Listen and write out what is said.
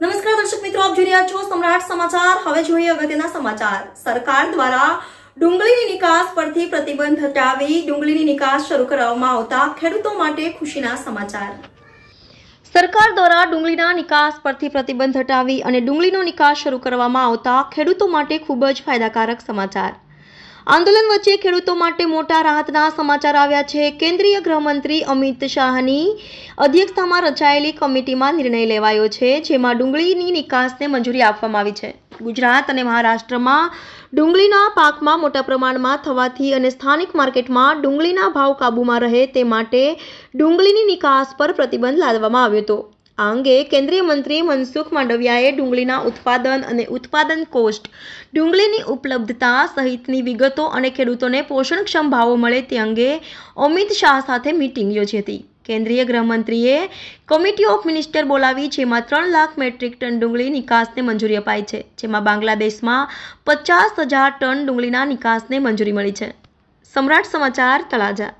નમસ્કાર દર્શક મિત્રો, આપ જોઈ રહ્યા છો સમ્રાટ સમાચાર. હવે જોઈએ અગત્યના સમાચાર. સરકાર દ્વારા ડુંગળીની નિકાસ પરથી પ્રતિબંધ હટાવી ડુંગળીની નિકાસ શરૂ કરવામાં આવતા ખેડૂતો માટે ખુશીના સમાચાર. સરકાર દ્વારા ડુંગળીના નિકાસ પરથી પ્રતિબંધ હટાવી અને ડુંગળીનો નિકાસ શરૂ કરવામાં આવતા ખેડૂતો માટે ખૂબ જ ફાયદાકારક સમાચાર. આંદોલન વચ્ચે ખેડૂતો માટે મોટા રાહતના સમાચાર આવ્યા છે. કેન્દ્રીય ગૃહમંત્રી અમિત શાહની અધ્યક્ષતામાં રચાયેલી કમિટીમાં નિર્ણય લેવાયો છે, જેમાં ડુંગળીની નિકાસને મંજૂરી આપવામાં આવી છે. ગુજરાત અને મહારાષ્ટ્રમાં ડુંગળીના પાકમાં મોટા પ્રમાણમાં થવાથી અને સ્થાનિક માર્કેટમાં ડુંગળીના ભાવ કાબૂમાં રહે તે માટે ડુંગળીની નિકાસ પર પ્રતિબંધ લાદવામાં આવ્યો હતો. આ અંગે કેન્દ્રીય મંત્રી મનસુખ માંડવિયાએ ડુંગળીના ઉત્પાદન અને ઉત્પાદન કોસ્ટ ડુંગળીની ઉપલબ્ધતા સહિતની વિગતો અને ખેડૂતોને પોષણક્ષમ ભાવો મળે તે અંગે અમિત શાહ સાથે મિટિંગ યોજી હતી કેન્દ્રીય ગૃહમંત્રીએ કમિટી ઓફ મિનિસ્ટર બોલાવી, જેમાં ત્રણ લાખ મેટ્રિક ટન ડુંગળી નિકાસને મંજૂરી અપાઈ છે, જેમાં બાંગ્લાદેશમાં પચાસ હજાર ટન ડુંગળીના નિકાસને મંજૂરી મળી છે. સમ્રાટ સમાચાર તળાજા.